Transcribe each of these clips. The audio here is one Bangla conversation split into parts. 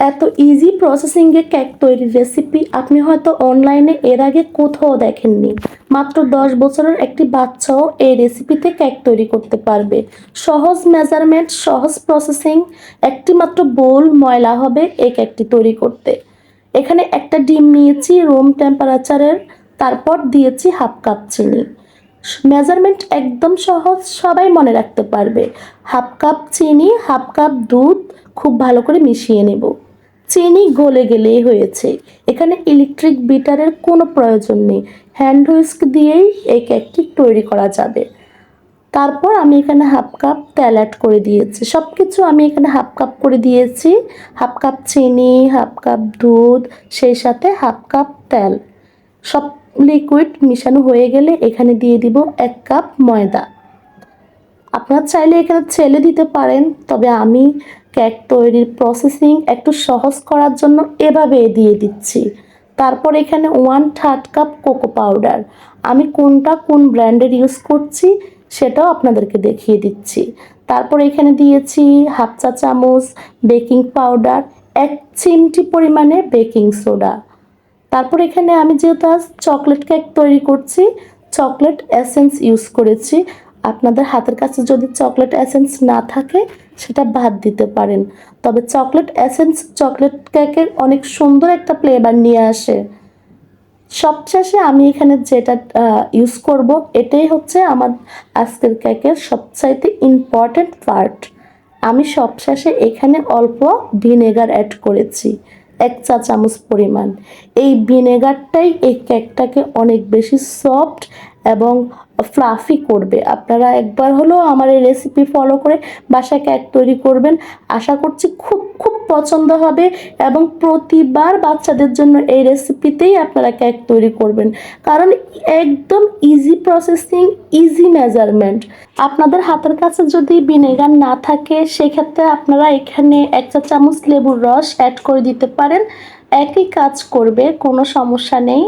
এত ইজি প্রসেসিংয়ে কেক তৈরির রেসিপি আপনি হয়তো অনলাইনে এর আগে কোথাও দেখেননি। মাত্র দশ বছরের একটি বাচ্চাও এই রেসিপিতে কেক তৈরি করতে পারবে। সহজ মেজারমেন্ট সহজ প্রসেসিং একটি মাত্র বোল ময়লা হবে এই কেকটি তৈরি করতে। এখানে একটা ডিম নিয়েছি রুম টেম্পারেচারের তারপর দিয়েছি হাফ কাপ চিনি। মেজারমেন্ট একদম সহজ, সবাই মনে রাখতে পারবে। হাফ কাপ চিনি হাফ কাপ দুধ, খুব ভালো করে মিশিয়ে নেব। চিনি গলে গেলেই হয়েছে। এখানে ইলেকট্রিক বিটারের কোনো প্রয়োজন নেই। হ্যান্ড হুইস্ক দিয়েই এই কেকটি তৈরি করা যাবে। তারপর আমি এখানে হাফ কাপ তেল অ্যাড করে দিয়েছি। সব কিছু আমি এখানে হাফ কাপ করে দিয়েছি। হাফ কাপ চিনি হাফ কাপ দুধ, সেই সাথে হাফ কাপ তেল। সব লিকুইড মিশানো হয়ে গেলে এখানে দিয়ে দিব এক কাপ ময়দা। আপনারা চাইলে এখানে ছেলে দিতে পারেন, তবে আমি কেক তৈরির প্রসেসিং একটু সহজ করার জন্য এভাবে দিয়ে দিচ্ছি। তারপর এখানে one third cup cocoa powder আমি কোনটা কোন ব্র্যান্ডের ইউজ করছি সেটাও আপনাদেরকে দেখিয়ে দিচ্ছি। তারপর এখানে দিয়েছি হাফ চা চামচ বেকিং পাউডার এক চিমটি পরিমাণে বেকিং সোডা তারপর এখানে আমি যেহেতু চকলেট কেক তৈরি করছি চকলেট এসেন্স ইউজ করেছি আপনাদের হাতের কাছে যদি চকলেট এসেন্স না থাকে, সেটা বাদ দিতে পারেন। তবে চকলেট এসেন্স চকলেট কেকের অনেক সুন্দর একটা ফ্লেভার নিয়ে আসে। সবশেষে আমি এখানে যেটা ইউজ করব, এটাই হচ্ছে আমার আজকের কেকের সবচাইতে ইম্পর্ট্যান্ট পার্ট আমি সবশেষে এখানে অল্প ভিনেগার অ্যাড করেছি, এক চা চামচ পরিমাণ। এই ভিনেগারটাই এই কেকটাকে অনেক বেশি সফট এবং ফ্লাফি করবে। আপনারা একবার হলেও আমার এই রেসিপি ফলো করে বাসায় কেক তৈরি করবেন। আশা করছি খুব খুব পছন্দ হবে এবং প্রতিবার বাচ্চাদের জন্য এই রেসিপিতেই আপনারা কেক তৈরি করবেন। কারণ একদম ইজি প্রসেসিং ইজি মেজারমেন্ট আপনাদের হাতের কাছে যদি ভিনেগার না থাকে, সেক্ষেত্রে আপনারা এখানে এক চা চামচ লেবুর রস অ্যাড করে দিতে পারেন। একই কাজ করবে, কোনো সমস্যা নেই।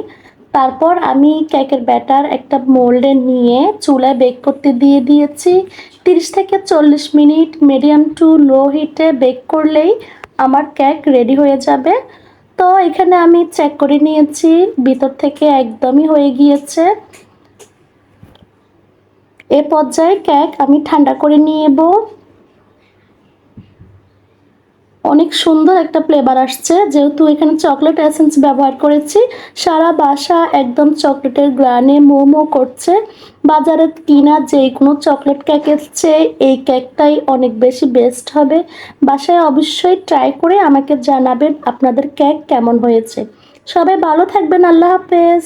তারপর আমি কেকের ব্যাটার একটা মোল্ডে নিয়ে চুলায় বেক করতে দিয়ে দিয়েছি। তিরিশ থেকে চল্লিশ মিনিট মিডিয়াম টু লো হিটে বেক করলেই আমার কেক রেডি হয়ে যাবে। তো এখানে আমি চেক করে নিয়েছি, ভিতর থেকে একদমই হয়ে গিয়েছে। এ পর্যায়ে কেক আমি ঠান্ডা করে নিয়ে নেব। অনেক সুন্দর একটা ফ্লেভার আসছে। যেহেতু এখানে চকলেট এসেন্স ব্যবহার করেছি, সারা বাসা একদম চকলেটের গ্রানে মোমো করছে। বাজারে কিনা যে কোনো চকলেট কেকের চেয়ে এই কেকটাই অনেক বেশি বেস্ট হবে। বাসায় অবশ্যই ট্রাই করে আমাকে জানাবেন আপনাদের কেক কেমন হয়েছে। সবাই ভালো থাকবেন, আল্লাহ হাফেজ।